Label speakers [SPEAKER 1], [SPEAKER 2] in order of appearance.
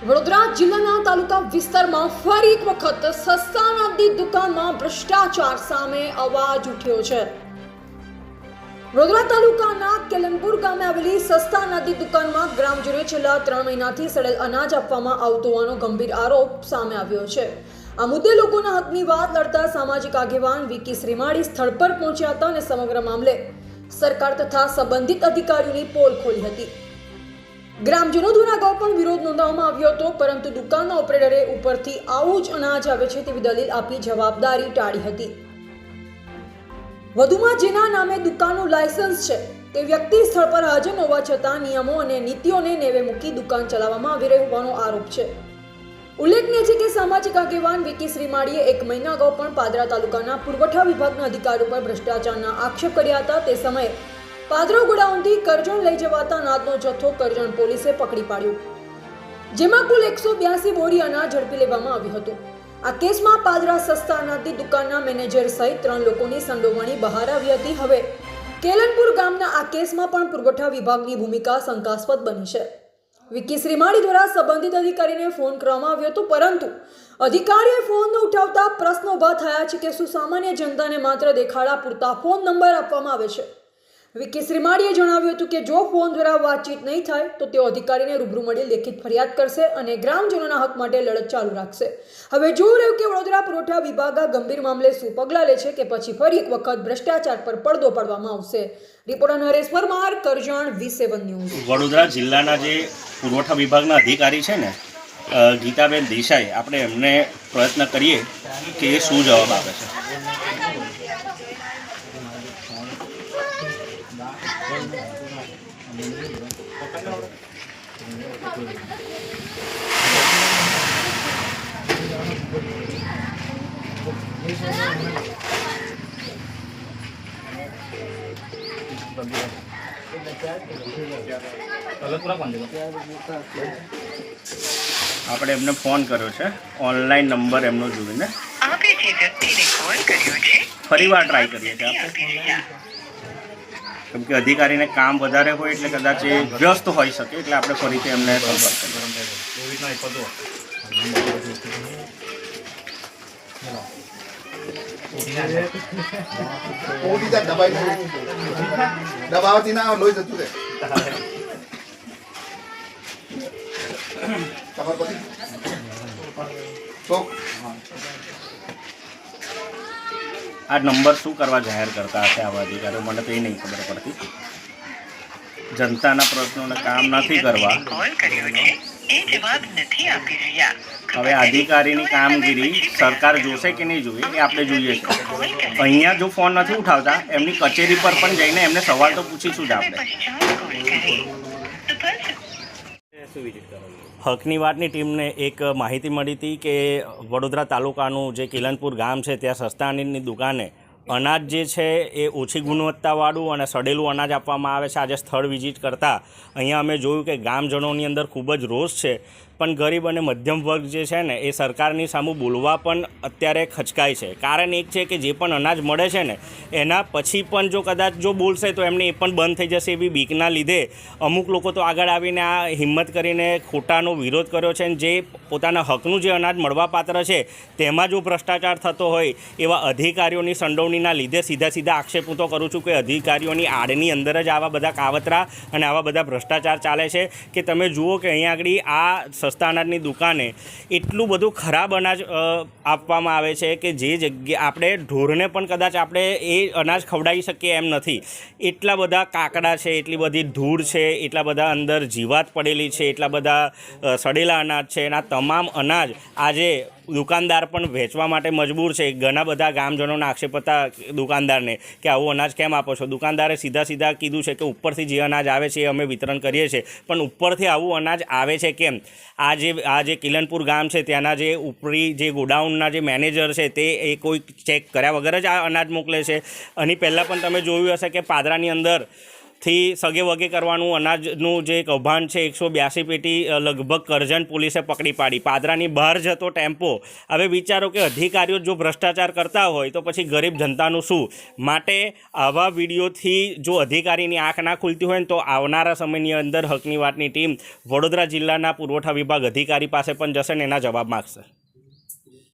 [SPEAKER 1] વડોદરા જિલ્લાના તાલુકા વિસ્તારમાં ફરી એક વખત સસ્તાનાદી દુકાનમાં ભ્રષ્ટાચાર સામે અવાજ ઉઠ્યો છે. વડોદરા તાલુકાના કેલનપુર ગામે આવેલી સસ્તા અનાજની દુકાનમાં ગ્રામજનોએ છેલ્લા ત્રણ મહિનાથી સડેલ અનાજ આપવામાં આવતો હોવાનો ગંભીર આરોપ સામે આવ્યો છે. આ મુદ્દે લોકોના હકની વાત લડતા સામાજિક આગેવાન વિકી શ્રીમાળી સ્થળ પર પહોંચ્યા હતા અને સમગ્ર મામલે સરકાર તથા સંબંધિત અધિકારીઓની પોલ ખોલી હતી. ગ્રામજનો દ્વારા અગાઉ પણ વિરોધ નોંધાવવામાં આવ્યો હતો, પરંતુ દુકાનના ઓપરેટરે ઉપરથી આવું જ અનાજ આવે છે તેવી દલીલ આપી જવાબદારી ટાળી હતી. વધુમાં જેના નામે દુકાનનું લાયસન્સ છે, તે વ્યક્તિ સ્થળ પર હાજર હોવા છતાં નિયમો અને નીતિઓને નેવે મૂકી દુકાન ચલાવવામાં આવી રહી હોવાનો આરોપ છે. ઉલ્લેખનીય છે કે સામાજિક આગેવાન વિકી શ્રીમાળીએ એક મહિના અગાઉ પણ પાદરા તાલુકાના પુરવઠા વિભાગના અધિકારીઓ પર ભ્રષ્ટાચારના આક્ષેપ કર્યા હતા. તે સમયે પાદરા ગોડાઉનથી કરજણ લઈ જવાતા અનાજનો જથ્થો કરજણ પોલીસે પકડી પાડ્યો. જેમાં કુલ એકસો બ્યાસી બોરી અનાજ ઝડપી લેવામાં આવ્યું હતું. આ કેસમાં પાદરા સસ્તા અનાજની દુકાનના મેનેજર સહિત ત્રણ લોકોની સંડોવણી બહાર આવી હતી. હવે કેલનપુર ગામના આ કેસમાં પણ પુરવઠા વિભાગની ભૂમિકા શંકાસ્પદ બની છે. વિકી શ્રીમાળી દ્વારા સંબંધિત અધિકારીને ફોન કરવામાં આવ્યો હતો, પરંતુ અધિકારીએ ફોન ઉઠાવતા પ્રશ્નો ઊભા થયા છે કે શું સામાન્ય જનતાને માત્ર દેખાડા પૂરતા ફોન નંબર આપવામાં આવે છે? વિકી શ્રીમાળીએ જણાવ્યું હતું કે જો ફોન દ્વારા વાતચીત નહીં થાય, તો તેઓ અધિકારીને રૂબરૂ મળી લેખિત ફરિયાદ કરશે અને ગ્રામજનોના હક માટે લડત ચાલુ રાખશે. હવે જોવું રહ્યું કે વડોદરા પુરવઠા વિભાગ આ ગંભીર મામલે શું પગલાં લે છે કે પછી ફરી એક વખત ભ્રષ્ટાચાર પર પડદો પાડવામાં આવશે. Reporter Naresh Parmar, Karjan, V seven news.
[SPEAKER 2] Vadodara જિલ્લાના જે પુરવઠા વિભાગના અધિકારી છે ને ગીતાબેન દેસાઈ, આપણે એમને પ્રયત્ન કરીએ કે શું જવાબ આપે છે. આપણે એમને ફોન કર્યો છે. ઓનલાઈન નંબર એમનો જોઈને.
[SPEAKER 3] ફરી
[SPEAKER 2] ફરીવાર ટ્રાય કરીએ છીએ. આપણે કેમ કે અધિકારીને કામ વધારે હોય એટલે કદાચ એ વ્યસ્ત હોઈ શકે, એટલે આપણે ફરીથી એમને સંપર્ક
[SPEAKER 4] દબાવતી ના લોહી જતું રહે તો
[SPEAKER 2] આ નંબર શું કરવા જાહેર કરતા હશે આવા અધિકારીઓ? મને તો એ નહીં ખબર પડતી. જનતાના પ્રશ્નોને કામ નથી કરવા. હવે અધિકારીની કામગીરી સરકાર જોશે કે નહીં જોઈએ એ આપણે જોઈએ છે. અહીંયા જો ફોન નથી ઉઠાવતા, એમની કચેરી પર પણ જઈને એમને સવાલ તો પૂછીશું જ આપણે
[SPEAKER 3] પશ્ચાત કોલ કરે તો બસ
[SPEAKER 2] હકની વાતની ટીમને એક માહિતી મળી હતી કે વડોદરા તાલુકાનું જે કિલનપુર ગામ છે, ત્યાં સસ્તા અનાજની દુકાને અનાજ જે છે એ ઓછી ગુણવત્તાવાળું અને સડેલું અનાજ આપવામાં આવે છે. આજે સ્થળ વિઝિટ કરતાં અહીંયા અમે જોયું કે ગામજનોની અંદર ખૂબ જ રોષ છે. પણ ગરીબ અને મધ્યમ વર્ગ જે છે ને, એ સરકારની સામું બોલવા પણ અત્યારે ખચકાય છે. કારણ એક છે કે જે પણ અનાજ મળે છે ને, એના પછી પણ જો કદાચ જો બોલશે તો એમને એ પણ બંધ થઈ જશે એવી બીકના લીધે અમુક લોકો તો આગળ આવીને આ હિંમત કરીને ખોટાનો વિરોધ કર્યો છે જે પોતાના હકનું જે અનાજ મળવાપાત્ર છે, તેમાં જો ભ્રષ્ટાચાર થતો હોય એવા અધિકારીઓની સંડોવણીના લીધે સીધા સીધા આક્ષેપ હું તો કરું છું કે અધિકારીઓની આડની અંદર જ આવા બધા કાવતરા અને આવા બધા ભ્રષ્ટાચાર ચાલે છે કે તમે જુઓ કે અહીંયા આગળ આ સસ્તા અનાજની દુકાને એટલું બધું ખરાબ અનાજ આપવામાં આવે છે કે જે જગ્યા આપણે ઢોરને પણ કદાચ આપણે એ અનાજ ખવડાવી શકીએ એમ નથી. એટલા બધા કાકડા છે, એટલી બધી ધૂળ છે, એટલા બધા અંદર જીવાત પડેલી છે, એટલા બધા સડેલા અનાજ છે આ તમામ અનાજ આજે દુકાનદાર પણ વેચવા માટે મજબૂર છે. ઘણા બધા ગામજનોના આક્ષેપ હતા દુકાનદારને કે આવું અનાજ કેમ આપો છો? દુકાનદારે સીધા સીધા કીધું છે કે ઉપરથી જે અનાજ આવે છે એ અમે વિતરણ કરીએ છીએ. પણ ઉપરથી આવું અનાજ આવે છે કેમ? આ જે આ જે કિલનપુર ગામ છે, ત્યાંના જે ઉપરી જે ગોડાઉનના જે મેનેજર છે, તે એ કોઈ ચેક કર્યા વગર જ આ અનાજ મોકલે છે. આની પહેલાં પણ તમે જોયું હશે કે પાદરાની અંદર થી સગે વગે કરવાનું અનાજનું જે કૌભાંડ છે, એકસો બ્યાસી પેટી લગભગ કરજણ પોલીસે પકડી પાડી. પાદરાની બહાર જતો ટેમ્પો. હવે વિચારો કે અધિકારીઓ જો ભ્રષ્ટાચાર કરતા હોય તો પછી ગરીબ જનતાનું શું? માટે આવા વિડીયોથી જો અધિકારીની આંખ ના ખુલતી હોય ને તો આવનારા સમયની અંદર હકની વાતની ટીમ વડોદરા જિલ્લાના પુરવઠા વિભાગ અધિકારી પાસે પણ જશે ને એના જવાબ માગશે.